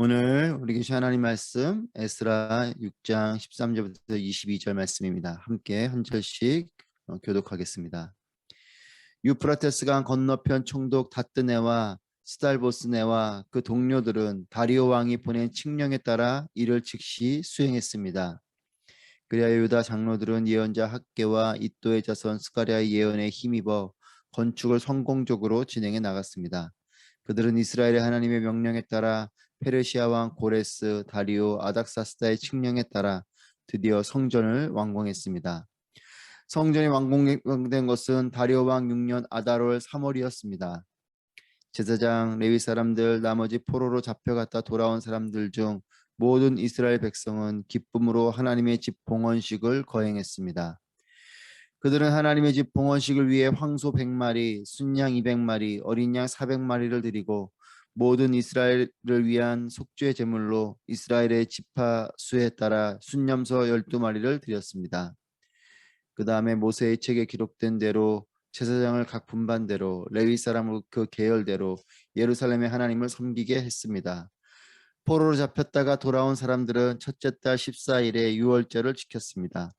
오늘 우리 계신 하나님 말씀 에스라 6장 13절부터 22절 말씀입니다. 함께 한 절씩 어, 교독하겠습니다. 유프라테스 강 건너편 총독 다뜨네와 스달보스네와 그 동료들은 다리오 왕이 보낸 칙령에 따라 이를 즉시 수행했습니다. 그리하여 유다 장로들은 예언자 학계와 이또의 자손 스가랴의 예언에 힘입어 건축을 성공적으로 진행해 나갔습니다. 그들은 이스라엘의 하나님의 명령에 따라 페르시아 왕 고레스 다리오 아닥사스다의 칙령에 따라 드디어 성전을 완공했습니다. 성전이 완공된 것은 다리오 왕 6년 아달월 3월이었습니다. 제사장 레위 사람들 나머지 포로로 잡혀갔다 돌아온 사람들 중 모든 이스라엘 백성은 기쁨으로 하나님의 집 봉헌식을 거행했습니다. 그들은 하나님의 집 봉헌식을 위해 황소 100마리, 순양 200마리, 어린 양 400마리를 드리고 모든 이스라엘을 위한 속죄 제물로 이스라엘의 지파 수에 따라 순념소 12마리를 드렸습니다. 그 다음에 모세의 책에 기록된 대로 제사장을 각 분반대로 레위 사람을 그 계열대로 예루살렘의 하나님을 섬기게 했습니다. 포로로 잡혔다가 돌아온 사람들은 첫째 달 14일에 유월절을 지켰습니다.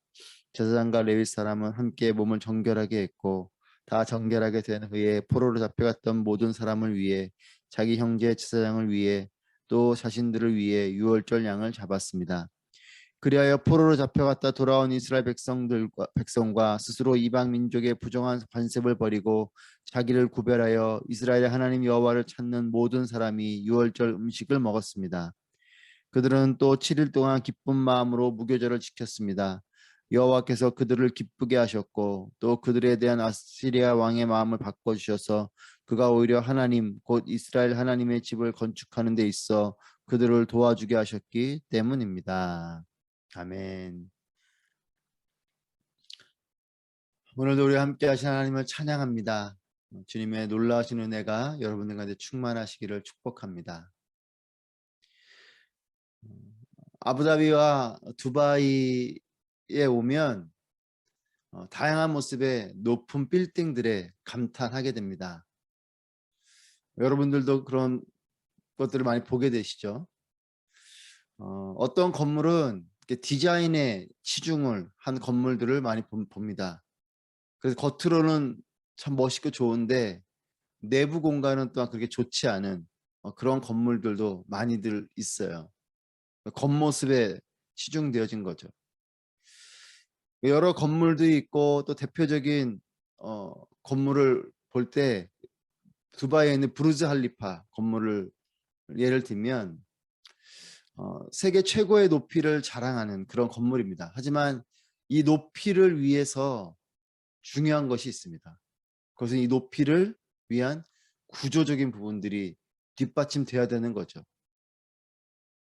제사장과 레위 사람은 함께 몸을 정결하게 했고 다 정결하게 된 후에 포로로 잡혀갔던 모든 사람을 위해 자기 형제 제사장을 위해 또 자신들을 위해 유월절 양을 잡았습니다. 그리하여 포로로 잡혀갔다 돌아온 이스라엘 백성들과 백성과 스스로 이방 민족의 부정한 관습을 버리고 자기를 구별하여 이스라엘의 하나님 여호와를 찾는 모든 사람이 유월절 음식을 먹었습니다. 그들은 또 7일 동안 기쁜 마음으로 무교절을 지켰습니다. 여호와께서 그들을 기쁘게 하셨고 또 그들에 대한 아시리아 왕의 마음을 바꿔 주셔서 그가 오히려 하나님 곧 이스라엘 하나님의 집을 건축하는 데 있어 그들을 도와주게 하셨기 때문입니다. 아멘. 오늘도 우리 함께 하신 하나님을 찬양합니다. 주님의 놀라우신 은혜가 여러분들 가운데 충만하시기를 축복합니다. 아부다비와 두바이에 오면 어, 다양한 모습의 높은 빌딩들에 감탄하게 됩니다. 여러분들도 그런 것들을 많이 보게 되시죠. 어, 어떤 건물은 디자인에 치중을 한 건물들을 많이 봅니다. 그래서 겉으로는 참 멋있고 좋은데 내부 공간은 또한 그렇게 좋지 않은 어, 그런 건물들도 많이들 있어요. 겉모습에 치중되어진 거죠. 여러 건물도 있고 또 대표적인 어, 건물을 볼 때 두바이에 있는 부르즈 할리파 건물을 예를 들면 어, 세계 최고의 높이를 자랑하는 그런 건물입니다. 하지만 이 높이를 위해서 중요한 것이 있습니다. 그것은 이 높이를 위한 구조적인 부분들이 뒷받침돼야 되는 거죠.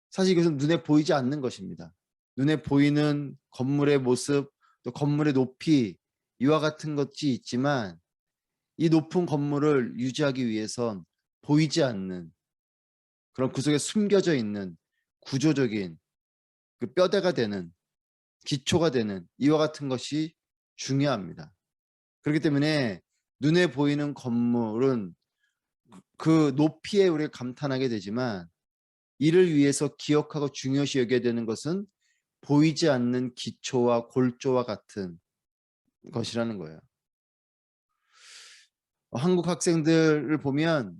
사실 이것은 눈에 보이지 않는 것입니다. 눈에 보이는 건물의 모습, 또 건물의 높이 이와 같은 것이 있지만 이 높은 건물을 유지하기 위해선 보이지 않는 그런 그 속에 숨겨져 있는 구조적인 그 뼈대가 되는 기초가 되는 이와 같은 것이 중요합니다. 그렇기 때문에 눈에 보이는 건물은 그 높이에 우리가 감탄하게 되지만 이를 위해서 기억하고 중요시 여겨야 되는 것은 보이지 않는 기초와 골조와 같은 것이라는 거예요. 한국 학생들을 보면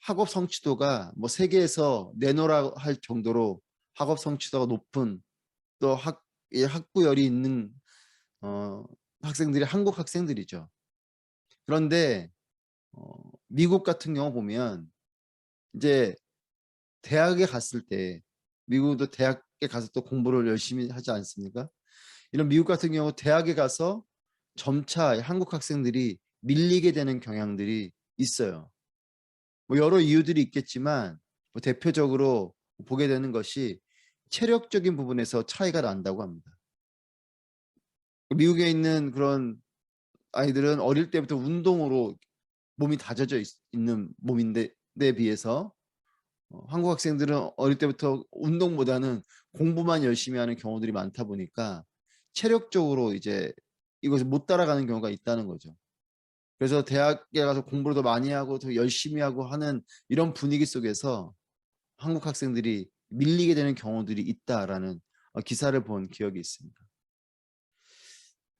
학업 성취도가 뭐 세계에서 내노라 할 정도로 학업 성취도가 높은 또 학, 학구열이 있는 어, 학생들이 한국 학생들이죠. 그런데 어, 미국 같은 경우 보면 이제 대학에 갔을 때 미국도 대학에 가서 또 공부를 열심히 하지 않습니까? 이런 미국 같은 경우 대학에 가서 점차 한국 학생들이 밀리게 되는 경향들이 있어요. 뭐 여러 이유들이 있겠지만 뭐 대표적으로 보게 되는 것이 체력적인 부분에서 차이가 난다고 합니다. 미국에 있는 그런 아이들은 어릴 때부터 운동으로 몸이 다져져 있, 는 몸인데 에 비해서 어, 한국 학생들은 어릴 때부터 운동보다는 공부만 열심히 하는 경우들이 많다 보니까 체력적으로 이제 이것을 못 따라가는 경우가 있다는 거죠. 그래서 대학에 가서 공부를 더 많이 하고 더 열심히 하고 하는 이런 분위기 속에서 한국 학생들이 밀리게 되는 경우들이 있다라는 어, 기사를 본 기억이 있습니다.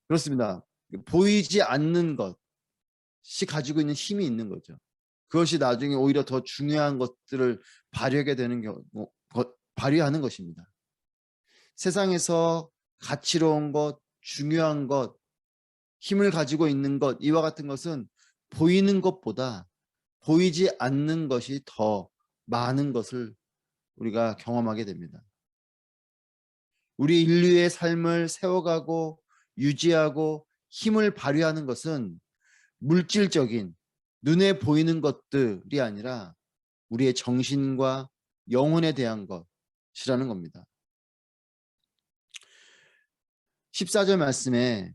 그렇습니다. 보이지 않는 것이 가지고 있는 힘이 있는 거죠. 그것이 나중에 오히려 더 중요한 것들을 발휘하게 되는 경우, 것, 발휘하는 것입니다. 세상에서 가치로운 것, 중요한 것, 힘을 가지고 있는 것, 이와 같은 것은 보이는 것보다 보이지 않는 것이 더 많은 것을 우리가 경험하게 됩니다. 우리 인류의 삶을 세워가고 유지하고 힘을 발휘하는 것은 물질적인 눈에 보이는 것들이 아니라 우리의 정신과 영혼에 대한 것이라는 겁니다. 14절 말씀에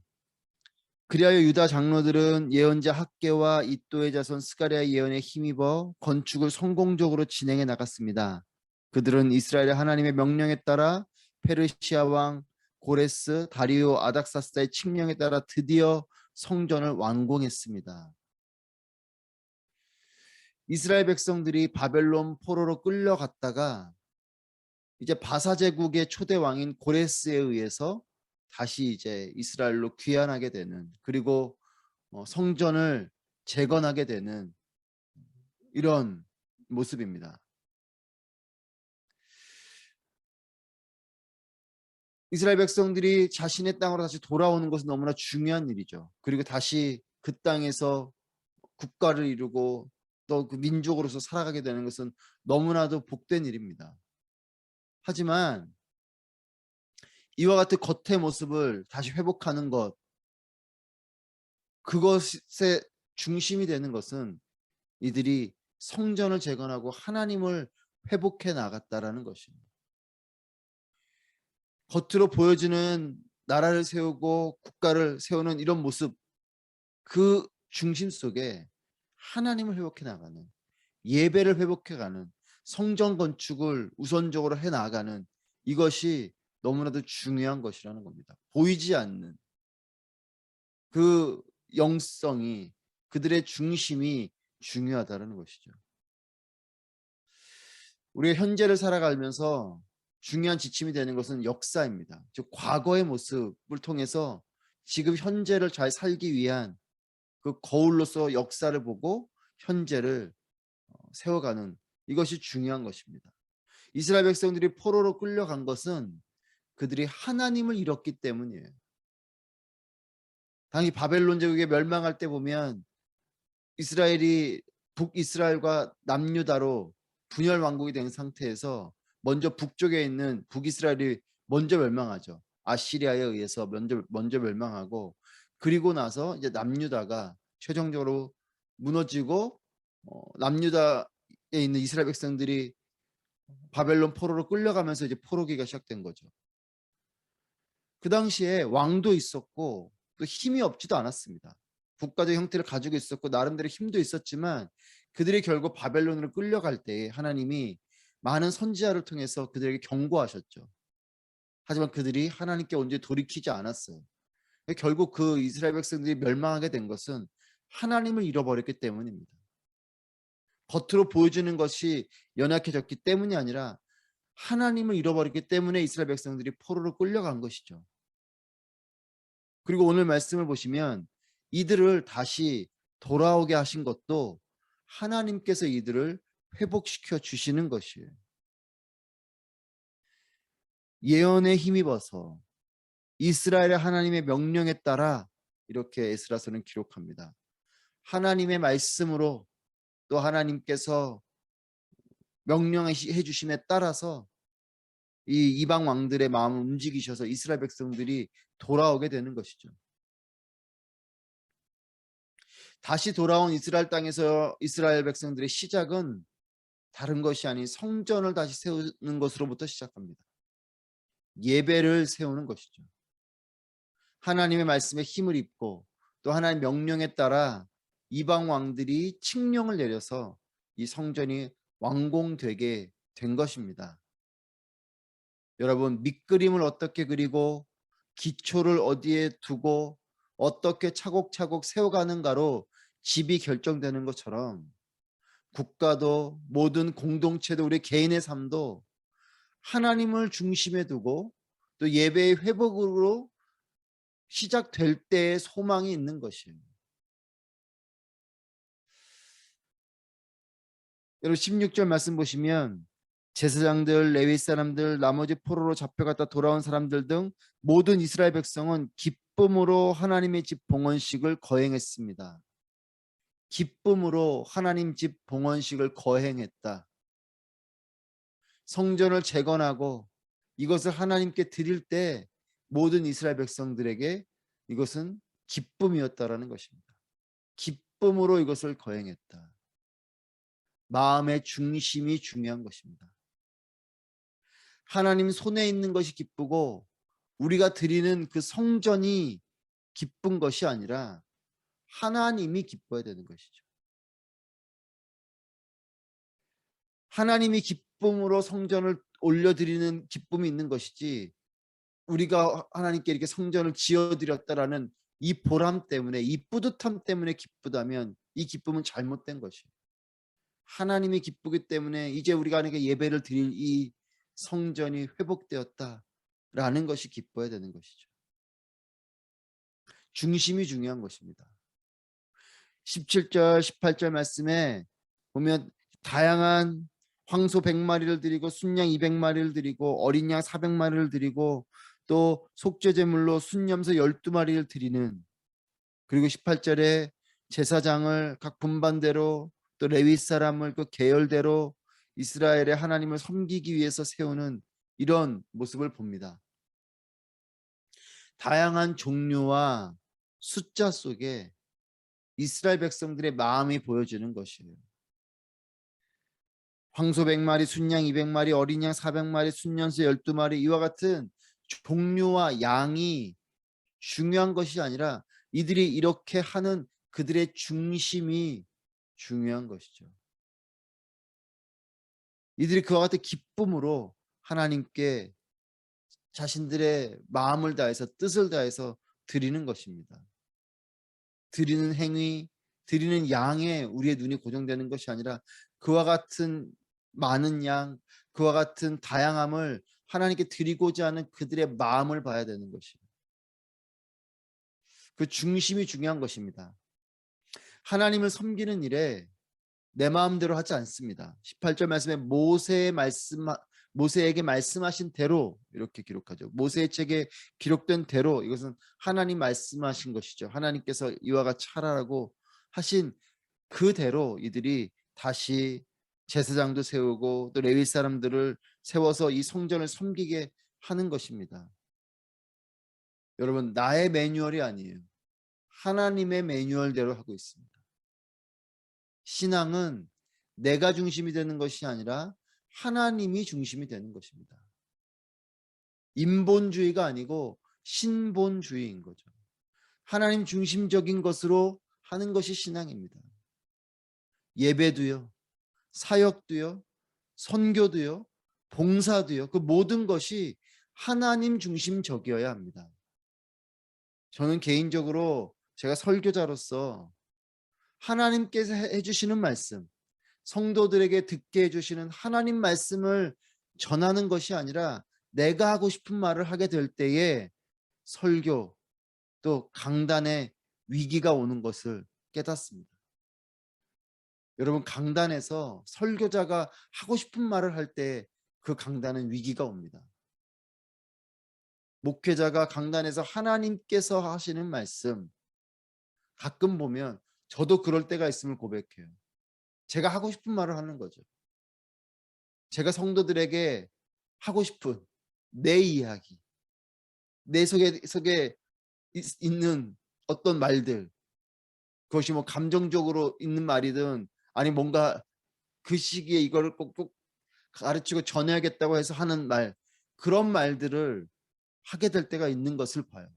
그리하여 유다 장로들은 예언자 학계와 이또의 자손 스가랴 예언에 힘입어 건축을 성공적으로 진행해 나갔습니다. 그들은 이스라엘의 하나님의 명령에 따라 페르시아 왕 고레스 다리오 아닥사스다의 칙령에 따라 드디어 성전을 완공했습니다. 이스라엘 백성들이 바벨론 포로로 끌려갔다가 이제 바사 제국의 초대 왕인 고레스에 의해서 다시 이제 이스라엘로 귀환하게 되는 그리고 어, 성전을 재건하게 되는 이런 모습입니다. 이스라엘 백성들이 자신의 땅으로 다시 돌아오는 것은 너무나 중요한 일이죠. 그리고 다시 그 땅에서 국가를 이루고 또 그 민족으로서 살아가게 되는 것은 너무나도 복된 일입니다. 하지만 이와 같은 겉의 모습을 다시 회복하는 것 그것의 중심이 되는 것은 이들이 성전을 재건하고 하나님을 회복해 나갔다라는 것입니다. 겉으로 보여지는 나라를 세우고 국가를 세우는 이런 모습 그 중심 속에 하나님을 회복해 나가는 예배를 회복해 가는 성전 건축을 우선적으로 해 나가는 이것이 너무나도 중요한 것이라는 겁니다. 보이지 않는 그 영성이 그들의 중심이 중요하다는 것이죠. 우리가 현재를 살아가면서 중요한 지침이 되는 것은 역사입니다. 즉 과거의 모습을 통해서 지금 현재를 잘 살기 위한 그 거울로서 역사를 보고 현재를 어, 세워가는 이것이 중요한 것입니다. 이스라엘 백성들이 포로로 끌려간 것은 그들이 하나님을 잃었기 때문이에요. 당시 바벨론 제국이 멸망할 때 보면 이스라엘이 북이스라엘과 남유다로 분열 왕국이 된 상태에서 먼저 북쪽에 있는 북이스라엘이 먼저 멸망하죠. 아시리아에 의해서 먼저 먼저 멸망하고 그리고 나서 이제 남유다가 최종적으로 무너지고 어, 남유다에 있는 이스라엘 백성들이 바벨론 포로로 끌려가면서 이제 포로기가 시작된 거죠. 그 당시에 왕도 있었고 또 힘이 없지도 않았습니다. 국가적 형태를 가지고 있었고 나름대로 힘도 있었지만 그들이 결국 바벨론으로 끌려갈 때 하나님이 많은 선지자를 통해서 그들에게 경고하셨죠. 하지만 그들이 하나님께 언제 돌이키지 않았어요. 결국 그 이스라엘 백성들이 멸망하게 된 것은 하나님을 잃어버렸기 때문입니다. 겉으로 보여주는 것이 연약해졌기 때문이 아니라 하나님을 잃어버렸기 때문에 이스라엘 백성들이 포로로 끌려간 것이죠. 그리고 오늘 말씀을 보시면 이들을 다시 돌아오게 하신 것도 하나님께서 이들을 회복시켜 주시는 것이에요. 예언에 힘입어서 이스라엘의 하나님의 명령에 따라 이렇게 에스라서는 기록합니다. 하나님의 말씀으로 또 하나님께서 명령해 주심에 따라서 이 이방 왕들의 마음을 움직이셔서 이스라엘 백성들이 돌아오게 되는 것이죠. 다시 돌아온 이스라엘 땅에서 이스라엘 백성들의 시작은 다른 것이 아닌 성전을 다시 세우는 것으로부터 시작합니다. 예배를 세우는 것이죠. 하나님의 말씀에 힘을 입고 또 하나님의 명령에 따라 이방 왕들이 칙령을 내려서 이 성전이 완공되게 된 것입니다. 여러분 밑그림을 어떻게 그리고 기초를 어디에 두고 어떻게 차곡차곡 세워가는가로 집이 결정되는 것처럼 국가도 모든 공동체도 우리 개인의 삶도 하나님을 중심에 두고 또 예배의 회복으로 시작될 때의 소망이 있는 것이에요. 여러분 16절 말씀 보시면 제사장들, 레위 사람들, 나머지 포로로 잡혀갔다 돌아온 사람들 등 모든 이스라엘 백성은 기쁨으로 하나님의 집 봉헌식을 거행했습니다. 기쁨으로 하나님 집 봉헌식을 거행했다. 성전을 재건하고 이것을 하나님께 드릴 때 모든 이스라엘 백성들에게 이것은 기쁨이었다라는 것입니다. 기쁨으로 이것을 거행했다. 마음의 중심이 중요한 것입니다. 하나님 손에 있는 것이 기쁘고 우리가 드리는 그 성전이 기쁜 것이 아니라 하나님이 기뻐야 되는 것이죠. 하나님이 기쁨으로 성전을 올려드리는 기쁨이 있는 것이지 우리가 하나님께 이렇게 성전을 지어드렸다라는 이 보람 때문에 이 뿌듯함 때문에 기쁘다면 이 기쁨은 잘못된 것이에요. 하나님이 기쁘기 때문에 이제 우리가 하나님께 예배를 드릴 이 성전이 회복되었다라는 것이 기뻐야 되는 것이죠. 중심이 중요한 것입니다. 17절, 18절 말씀에 보면 다양한 황소 100마리를 드리고 순양 200마리를 드리고 어린 양 400마리를 드리고 또 속죄 제물로 순염소 12마리를 드리는 그리고 18절에 제사장을 각 분반대로 또 레위 사람을 그 계열대로 이스라엘의 하나님을 섬기기 위해서 세우는 이런 모습을 봅니다. 다양한 종류와 숫자 속에 이스라엘 백성들의 마음이 보여지는 것이에요. 황소 100마리, 순양 200마리, 어린 양 400마리, 순년소 12마리 이와 같은 종류와 양이 중요한 것이 아니라 이들이 이렇게 하는 그들의 중심이 중요한 것이죠. 이들이 그와 같은 기쁨으로 하나님께 자신들의 마음을 다해서 뜻을 다해서 드리는 것입니다. 드리는 행위, 드리는 양에 우리의 눈이 고정되는 것이 아니라 그와 같은 많은 양, 그와 같은 다양함을 하나님께 드리고자 하는 그들의 마음을 봐야 되는 것이에요. 그 중심이 중요한 것입니다. 하나님을 섬기는 일에 내 마음대로 하지 않습니다. 18절 말씀에 모세의 말씀 모세에게 말씀하신 대로 이렇게 기록하죠. 모세의 책에 기록된 대로 이것은 하나님 말씀하신 것이죠. 하나님께서 이와 같이 하라고 하신 그대로 이들이 다시 제사장도 세우고 또 레위 사람들을 세워서 이 성전을 섬기게 하는 것입니다. 여러분 나의 매뉴얼이 아니에요. 하나님의 매뉴얼대로 하고 있습니다. 신앙은 내가 중심이 되는 것이 아니라 하나님이 중심이 되는 것입니다. 인본주의가 아니고 신본주의인 거죠. 하나님 중심적인 것으로 하는 것이 신앙입니다. 예배도요, 사역도요, 선교도요, 봉사도요. 그 모든 것이 하나님 중심적이어야 합니다. 저는 개인적으로 제가 설교자로서 하나님께서 해주시는 말씀, 성도들에게 듣게 해주시는 하나님 말씀을 전하는 것이 아니라 내가 하고 싶은 말을 하게 될 때에 설교 또 강단의 위기가 오는 것을 깨닫습니다. 여러분 강단에서 설교자가 하고 싶은 말을 할 때 그 강단은 위기가 옵니다. 목회자가 강단에서 하나님께서 하시는 말씀 가끔 보면 저도 그럴 때가 있음을 고백해요. 제가 하고 싶은 말을 하는 거죠. 제가 성도들에게 하고 싶은 내 이야기, 내 속에, 속에 있는 어떤 말들, 그것이 뭐 감정적으로 있는 말이든 아니 뭔가 그 시기에 이거를 꼭꼭 가르치고 전해야겠다고 해서 하는 말 그런 말들을 하게 될 때가 있는 것을 봐요.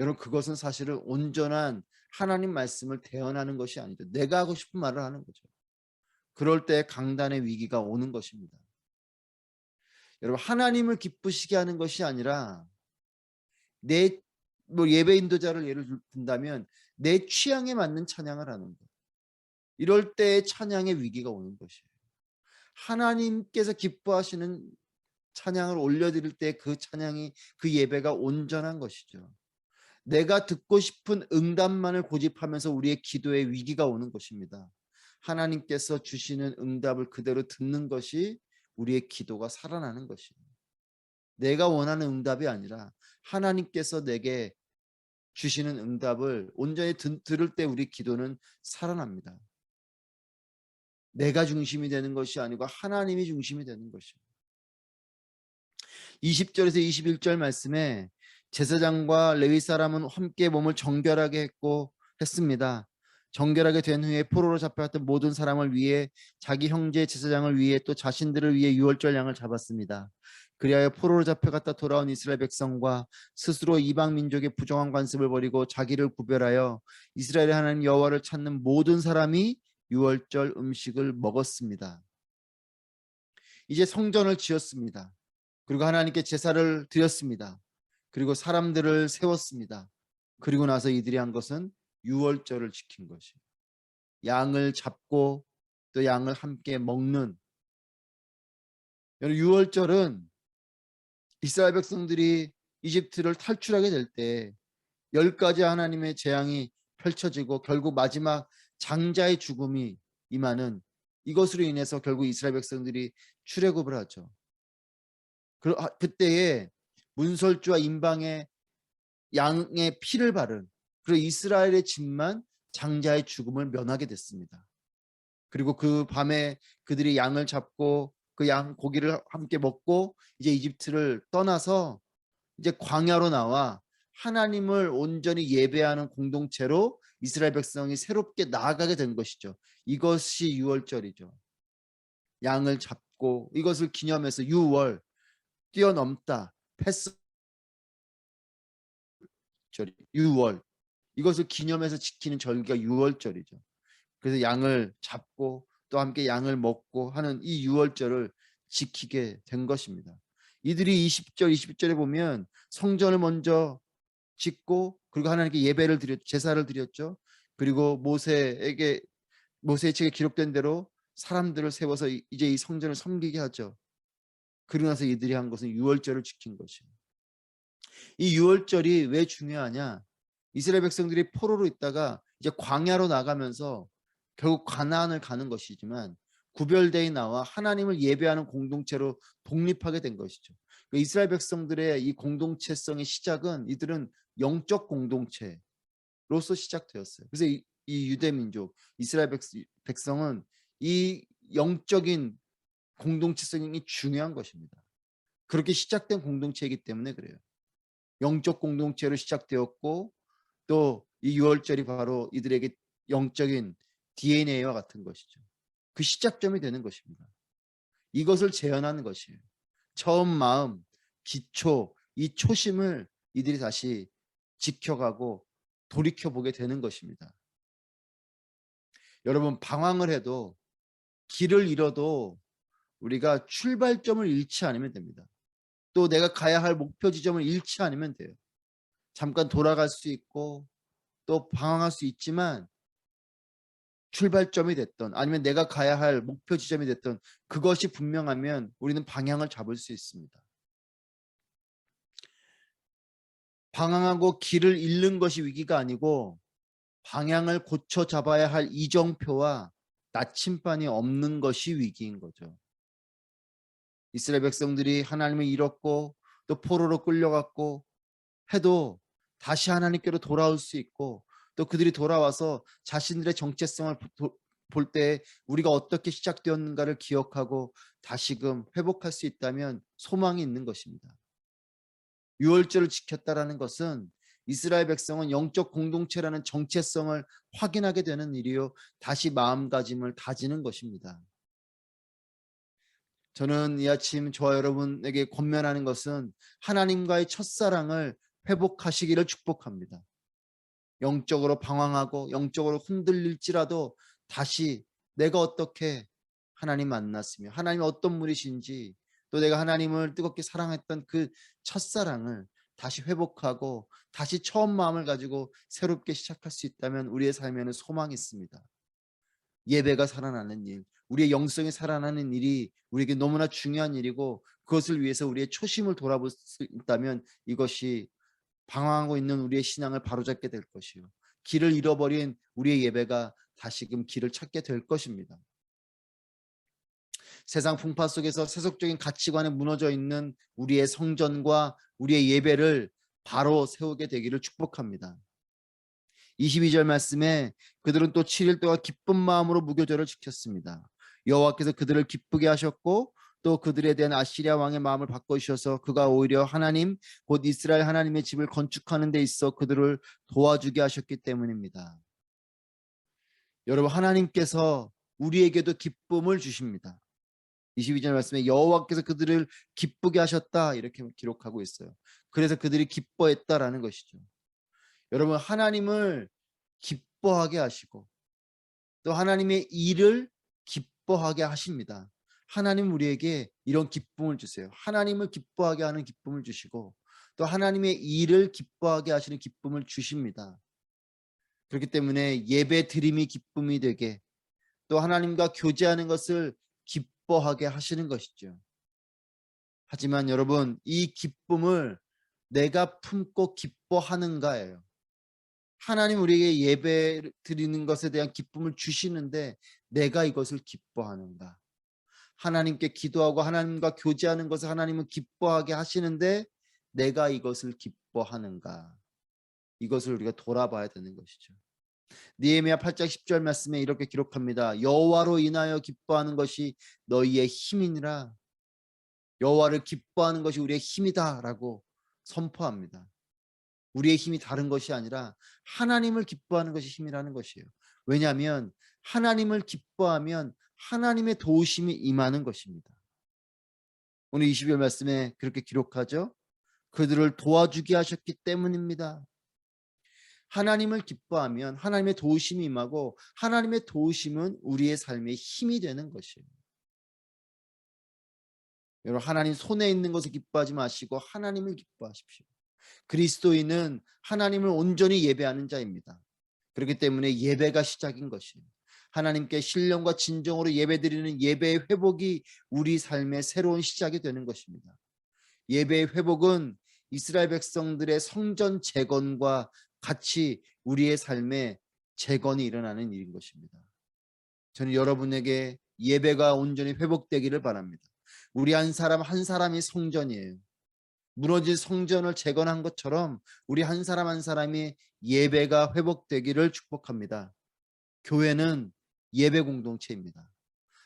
여러분 그것은 사실은 온전한 하나님 말씀을 대언하는 것이 아니죠. 내가 하고 싶은 말을 하는 거죠. 그럴 때 강단의 위기가 오는 것입니다. 여러분 하나님을 기쁘시게 하는 것이 아니라 내 뭐 예배 인도자를 예를 든다면 내 취향에 맞는 찬양을 하는 것. 이럴 때 찬양의 위기가 오는 것이에요. 하나님께서 기뻐하시는 찬양을 올려드릴 때 그 찬양이 그 예배가 온전한 것이죠. 내가 듣고 싶은 응답만을 고집하면서 우리의 기도에 위기가 오는 것입니다. 하나님께서 주시는 응답을 그대로 듣는 것이 우리의 기도가 살아나는 것이에요. 내가 원하는 응답이 아니라 하나님께서 내게 주시는 응답을 온전히 드, 들을 때 우리 기도는 살아납니다. 내가 중심이 되는 것이 아니고 하나님이 중심이 되는 것입니다. 20절에서 21절 말씀에 제사장과 레위 사람은 함께 몸을 정결하게 했고 했습니다. 정결하게 된 후에 포로로 잡혀갔던 모든 사람을 위해 자기 형제 제사장을 위해 또 자신들을 위해 유월절 양을 잡았습니다. 그리하여 포로로 잡혀갔다 돌아온 이스라엘 백성과 스스로 이방 민족의 부정한 관습을 버리고 자기를 구별하여 이스라엘의 하나님 여호와를 찾는 모든 사람이 유월절 음식을 먹었습니다. 이제 성전을 지었습니다. 그리고 하나님께 제사를 드렸습니다. 그리고 사람들을 세웠습니다. 그리고 나서 이들이 한 것은 유월절을 지킨 것이 양을 잡고 또 양을 함께 먹는 유월절은 이스라엘 백성들이 이집트를 탈출하게 될 때 열 가지 하나님의 재앙이 펼쳐지고 결국 마지막 장자의 죽음이 임하는 이것으로 인해서 결국 이스라엘 백성들이 출애굽을 하죠. 그- 아, 그때에 문설주와 임방의 양의 피를 바른 그리고 이스라엘의 집만 장자의 죽음을 면하게 됐습니다. 그리고 그 밤에 그들이 양을 잡고 그 양 고기를 함께 먹고 이제 이집트를 떠나서 이제 광야로 나와 하나님을 온전히 예배하는 공동체로 이스라엘 백성이 새롭게 나아가게 된 것이죠. 이것이 유월절이죠. 양을 잡고 이것을 기념해서 유월 뛰어넘다 패스 절이 유월 이것을 기념해서 지키는 절기가 유월절이죠. 그래서 양을 잡고 또 함께 양을 먹고 하는 이 유월절을 지키게 된 것입니다. 이들이 20절 21절에 보면 성전을 먼저 짓고 그리고 하나님께 예배를 드렸 제사를 드렸죠. 그리고 모세에게 모세의 책에 기록된 대로 사람들을 세워서 이- 이제 이 성전을 섬기게 하죠. 그러고 나서 이들이 한 것은 유월절을 지킨 것이에요. 이 유월절이 왜 중요하냐? 이스라엘 백성들이 포로로 있다가 이제 광야로 나가면서 결국 가나안을 가는 것이지만 구별되어 나와 하나님을 예배하는 공동체로 독립하게 된 것이죠. 그 이스라엘 백성들의 이 공동체성의 시작은 이들은 영적 공동체로서 시작되었어요. 그래서 이, 이 유대 민족 이스라엘 백, 백성은 이 영적인 공동체성이 중요한 것입니다. 그렇게 시작된 공동체이기 때문에 그래요. 영적 공동체로 시작되었고 또이 유월절이 바로 이들에게 영적인 DNA와 같은 것이죠. 그 시작점이 되는 것입니다. 이것을 재현하는 것이에요. 처음 마음, 기초, 이 초심을 이들이 다시 지켜가고 돌이켜보게 되는 것입니다. 여러분 방황을 해도 길을 잃어도 우리가 출발점을 잃지 않으면 됩니다. 또 내가 가야 할 목표 지점을 잃지 않으면 돼요. 잠깐 돌아갈 수 있고 또 방황할 수 있지만 출발점이 됐던 아니면 내가 가야 할 목표 지점이 됐던 그것이 분명하면 우리는 방향을 잡을 수 있습니다. 방황하고 길을 잃는 것이 위기가 아니고 방향을 고쳐 잡아야 할 이정표와 나침반이 없는 것이 위기인 거죠. 이스라엘 백성들이 하나님을 잃었고 또 포로로 끌려갔고 해도 다시 하나님께로 돌아올 수 있고 또 그들이 돌아와서 자신들의 정체성을 볼 때 우리가 어떻게 시작되었는가를 기억하고 다시금 회복할 수 있다면 소망이 있는 것입니다. 유월절을 지켰다라는 것은 이스라엘 백성은 영적 공동체라는 정체성을 확인하게 되는 일이요 다시 마음가짐을 다지는 것입니다. 저는 이 아침 저와 여러분에게 권면하는 것은 하나님과의 첫사랑을 회복하시기를 축복합니다. 영적으로 방황하고 영적으로 흔들릴지라도 다시 내가 어떻게 하나님 만났으며 하나님 어떤 분이신지 또 내가 하나님을 뜨겁게 사랑했던 그 첫사랑을 다시 회복하고 다시 처음 마음을 가지고 새롭게 시작할 수 있다면 우리의 삶에는 소망이 있습니다. 예배가 살아나는 일, 우리의 영성이 살아나는 일이 우리에게 너무나 중요한 일이고 그것을 위해서 우리의 초심을 돌아볼 수 있다면 이것이 방황하고 있는 우리의 신앙을 바로잡게 될 것이요. 길을 잃어버린 우리의 예배가 다시금 길을 찾게 될 것입니다. 세상 풍파 속에서 세속적인 가치관에 무너져 있는 우리의 성전과 우리의 예배를 바로 세우게 되기를 축복합니다. 22절 말씀에 그들은 또 7일 동안 기쁜 마음으로 무교절을 지켰습니다. 여호와께서 그들을 기쁘게 하셨고 또 그들에 대한 아시리아 왕의 마음을 바꿔주셔서 그가 오히려 하나님 곧 이스라엘 하나님의 집을 건축하는 데 있어 그들을 도와주게 하셨기 때문입니다. 여러분 하나님께서 우리에게도 기쁨을 주십니다. 22절 말씀에 여호와께서 그들을 기쁘게 하셨다 이렇게 기록하고 있어요. 그래서 그들이 기뻐했다라는 것이죠. 여러분 하나님을 기뻐하게 하시고 또 하나님의 일을 기뻐하게 하십니다. 하나님 우리에게 이런 기쁨을 주세요. 하나님을 기뻐하게 하는 기쁨을 주시고 또 하나님의 일을 기뻐하게 하시는 기쁨을 주십니다. 그렇기 때문에 예배 드림이 기쁨이 되게 또 하나님과 교제하는 것을 기뻐하게 하시는 것이죠. 하지만 여러분 이 기쁨을 내가 품고 기뻐하는가예요. 하나님 우리에게 예배 드리는 것에 대한 기쁨을 주시는데 내가 이것을 기뻐하는가? 하나님께 기도하고 하나님과 교제하는 것을 하나님은 기뻐하게 하시는데 내가 이것을 기뻐하는가? 이것을 우리가 돌아봐야 되는 것이죠. 니에미야 8장 10절 말씀에 이렇게 기록합니다. 여호와로 인하여 기뻐하는 것이 너희의 힘이니라. 여호와를 기뻐하는 것이 우리의 힘이다 라고 선포합니다. 우리의 힘이 다른 것이 아니라 하나님을 기뻐하는 것이 힘이라는 것이에요. 왜냐하면 하나님을 기뻐하면 하나님의 도우심이 임하는 것입니다. 오늘 20절 말씀에 그렇게 기록하죠. 그들을 도와주게 하셨기 때문입니다. 하나님을 기뻐하면 하나님의 도우심이 임하고 하나님의 도우심은 우리의 삶의 힘이 되는 것이에요. 여러분 하나님 손에 있는 것을 기뻐하지 마시고 하나님을 기뻐하십시오. 그리스도인은 하나님을 온전히 예배하는 자입니다. 그렇기 때문에 예배가 시작인 것이에요. 하나님께 신령과 진정으로 예배드리는 예배의 회복이 우리 삶의 새로운 시작이 되는 것입니다. 예배의 회복은 이스라엘 백성들의 성전 재건과 같이 우리의 삶에 재건이 일어나는 일인 것입니다. 저는 여러분에게 예배가 온전히 회복되기를 바랍니다. 우리 한 사람 한 사람이 성전이에요. 무너진 성전을 재건한 것처럼 우리 한 사람 한 사람이 예배가 회복되기를 축복합니다. 교회는 예배 공동체입니다.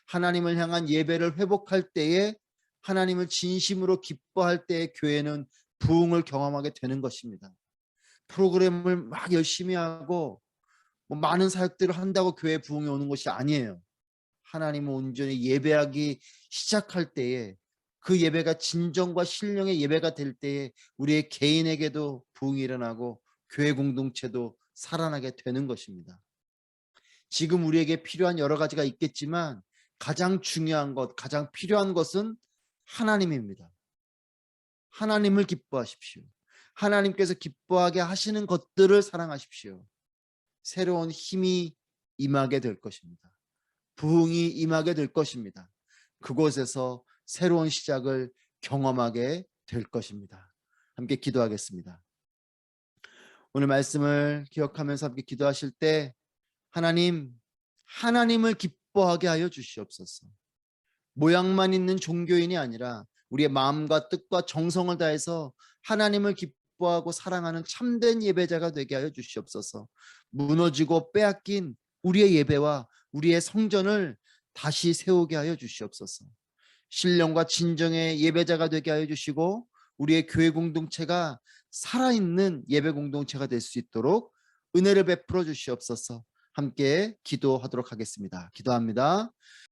하나님을 향한 예배를 회복할 때에 하나님을 진심으로 기뻐할 때에 교회는 부흥을 경험하게 되는 것입니다. 프로그램을 막 열심히 하고 뭐 많은 사역들을 한다고 교회 부흥이 오는 것이 아니에요. 하나님을 온전히 예배하기 시작할 때에 그 예배가 진정과 신령의 예배가 될 때에 우리의 개인에게도 부흥이 일어나고 교회 공동체도 살아나게 되는 것입니다. 지금 우리에게 필요한 여러 가지가 있겠지만 가장 중요한 것, 가장 필요한 것은 하나님입니다. 하나님을 기뻐하십시오. 하나님께서 기뻐하게 하시는 것들을 사랑하십시오. 새로운 힘이 임하게 될 것입니다. 부흥이 임하게 될 것입니다. 그곳에서 새로운 시작을 경험하게 될 것입니다. 함께 기도하겠습니다. 오늘 말씀을 기억하면서 함께 기도하실 때 하나님, 하나님을 기뻐하게 하여 주시옵소서. 모양만 있는 종교인이 아니라 우리의 마음과 뜻과 정성을 다해서 하나님을 기뻐하고 사랑하는 참된 예배자가 되게 하여 주시옵소서. 무너지고 빼앗긴 우리의 예배와 우리의 성전을 다시 세우게 하여 주시옵소서. 신령과 진정의 예배자가 되게 하여 주시고 우리의 교회 공동체가 살아있는 예배 공동체가 될 수 있도록 은혜를 베풀어 주시옵소서. 함께 기도하도록 하겠습니다. 기도합니다.